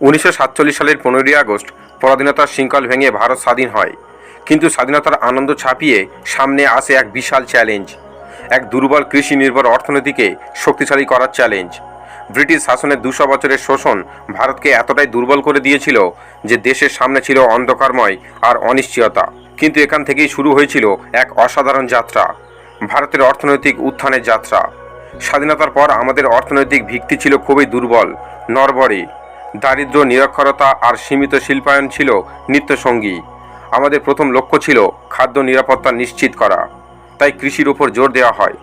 উনিশশো সাতচল্লিশ সালের পনেরোই আগস্ট পরাধীনতার শৃঙ্খল ভেঙে ভারত স্বাধীন হয়। কিন্তু স্বাধীনতার আনন্দ ছাপিয়ে সামনে আসে এক বিশাল চ্যালেঞ্জ এক দুর্বল কৃষি নির্ভর অর্থনীতিকে শক্তিশালী করার চ্যালেঞ্জ ব্রিটিশ শাসনের দুশো বছরের শোষণ ভারতকে এতটাই দুর্বল করে দিয়েছিল যে দেশের সামনে ছিল অন্ধকারময় আর অনিশ্চয়তা। কিন্তু এখান থেকেই শুরু হয়েছিল এক অসাধারণ যাত্রা, ভারতের অর্থনৈতিক উত্থানের যাত্রা। স্বাধীনতার পর আমাদের অর্থনৈতিক ভিত্তি ছিল খুবই দুর্বল নরবরে দারিদ্র, নিরক্ষরতা আর সীমিত শিল্পায়ন ছিল নিত্যসঙ্গী। আমাদের প্রথম লক্ষ্য ছিল খাদ্য নিরাপত্তা নিশ্চিত করা। তাই কৃষির উপর জোর দেওয়া হয়।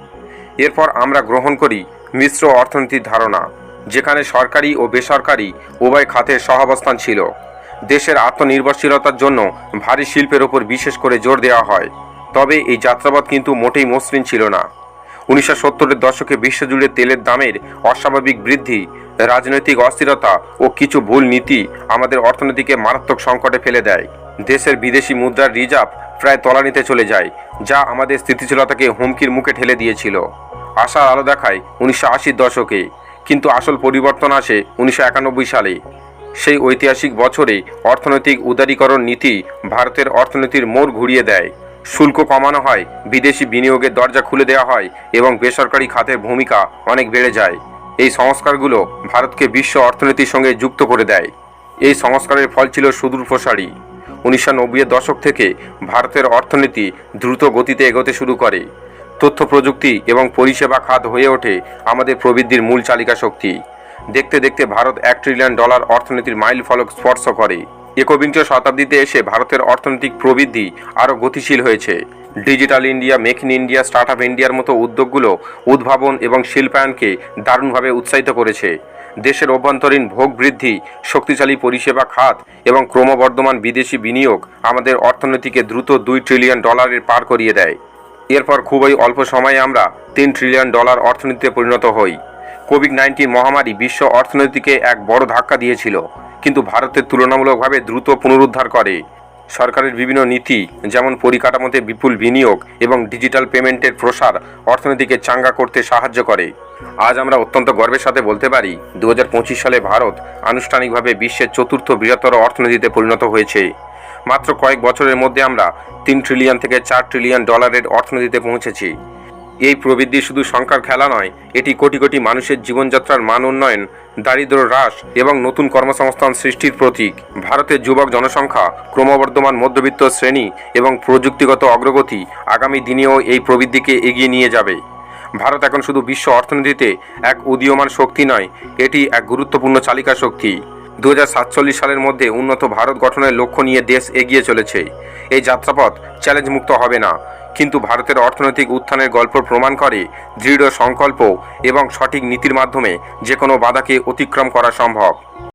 এরপর আমরা গ্রহণ করি মিশ্র অর্থনীতির ধারণা, যেখানে সরকারি ও বেসরকারি উভয় খাতের সহাবস্থান ছিল। দেশের আত্মনির্ভরশীলতার জন্য ভারী শিল্পের ওপর বিশেষ করে জোর দেওয়া হয়। তবে এই যাত্রাপথ কিন্তু মোটেই মসৃণ ছিল না। উনিশশো সত্তরের দশকে বিশ্বজুড়ে তেলের দামের অস্বাভাবিক বৃদ্ধি রাজনৈতিক অস্থিরতা ও কিছু ভুল নীতি আমাদের অর্থনীতিকে মারাত্মক সংকটে ফেলে দেয়। দেশের বিদেশি মুদ্রার রিজার্ভ প্রায় তলানিতে চলে যায়, যা আমাদের স্থিতিশীলতাকে হুমকির মুখে ঠেলে দিয়েছিল। আশার আলো দেখায় উনিশশো আশির দশকে, কিন্তু আসল পরিবর্তন আসে উনিশশো একানব্বই সালে। সেই ঐতিহাসিক বছরে অর্থনৈতিক উদারীকরণ নীতি ভারতের অর্থনীতির মোড় ঘুরিয়ে দেয়। শুল্ক কমানো হয়, বিদেশি বিনিয়োগের দরজা খুলে দেওয়া হয় এবং বেসরকারি খাতের ভূমিকা অনেক বেড়ে যায়। এই সংস্কারগুলো ভারতকে বিশ্ব অর্থনীতির সঙ্গে যুক্ত করে দেয়। এই সংস্কারের ফল ছিল সুদূর প্রসারী। উনিশশো নব্বইয়ের দশক থেকে ভারতের অর্থনীতি দ্রুত গতিতে এগোতে শুরু করে। তথ্য প্রযুক্তি এবং পরিষেবা খাত হয়ে ওঠে আমাদের প্রবৃদ্ধির মূল চালিকা শক্তি। দেখতে দেখতে ভারত এক ট্রিলিয়ন ডলার অর্থনীতির মাইল ফলক স্পর্শ করে। একবিংশ শতাব্দীতে এসে ভারতের অর্থনৈতিক প্রবৃদ্ধি আরও গতিশীল হয়েছে। Digital India, make in India, start up ইন্ডিয়ার মতো উদ্যোগগুলো উদ্ভাবন এবং শিল্পায়নকে দারুণভাবে উৎসাহিত করেছে। দেশের অভ্যন্তরীণ ভোগ বৃদ্ধি, শক্তিশালী পরিষেবা খাত এবং ক্রমবর্ধমান বিদেশি বিনিয়োগ আমাদের অর্থনীতিকে দ্রুত দুই ট্রিলিয়ন ডলারের পার করিয়ে দেয়। এরপর খুবই অল্প সময়ে আমরা তিন ট্রিলিয়ন ডলার অর্থনীতিতে পরিণত হই। কোভিড নাইন্টিন মহামারী বিশ্ব অর্থনীতিকে এক বড় ধাক্কা দিয়েছিল, কিন্তু ভারতের তুলনামূলকভাবে দ্রুত পুনরুদ্ধার করে। সরকারের বিভিন্ন নীতি, যেমন পরিকাঠামোতে বিপুল বিনিয়োগ এবং ডিজিটাল পেমেন্টের প্রসার অর্থনীতিকে চাঙ্গা করতে সাহায্য করে। আজ আমরা অত্যন্ত গর্বের সাথে বলতে পারি দু হাজার পঁচিশ সালে ভারত আনুষ্ঠানিকভাবে বিশ্বের চতুর্থ বৃহত্তর অর্থনীতিতে পরিণত হয়েছে। মাত্র কয়েক বছরের মধ্যে আমরা তিন ট্রিলিয়ন থেকে চার ট্রিলিয়ন ডলারের অর্থনীতিতে পৌঁছেছি। এই প্রবৃদ্ধি শুধু সংখ্যার খেলা নয়, এটি কোটি কোটি মানুষের জীবনযাত্রার মান উন্নয়ন, দারিদ্র হ্রাস এবং নতুন কর্মসংস্থান সৃষ্টির প্রতীক। ভারতের যুবক জনসংখ্যা, ক্রমবর্ধমান মধ্যবিত্ত শ্রেণি এবং প্রযুক্তিগত অগ্রগতি আগামী দিনেও এই প্রবৃদ্ধিকে এগিয়ে নিয়ে যাবে। ভারত এখন শুধু বিশ্ব অর্থনীতিতে এক উদীয়মান শক্তি নয়, এটি এক গুরুত্বপূর্ণ চালিকা শক্তি। দু হাজার সাতচল্লিশ সালের মধ্যে উন্নত ভারত গঠনের লক্ষ্য নিয়ে দেশ এগিয়ে চলেছে। এই যাত্রাপথ চ্যালেঞ্জ মুক্ত হবে না। কিন্তু ভারতের অর্থনৈতিক উত্থানের গল্প প্রমাণ করে দৃঢ় সংকল্প এবং সঠিক নীতির মাধ্যমে যে কোনো বাধাকে অতিক্রম করা সম্ভব।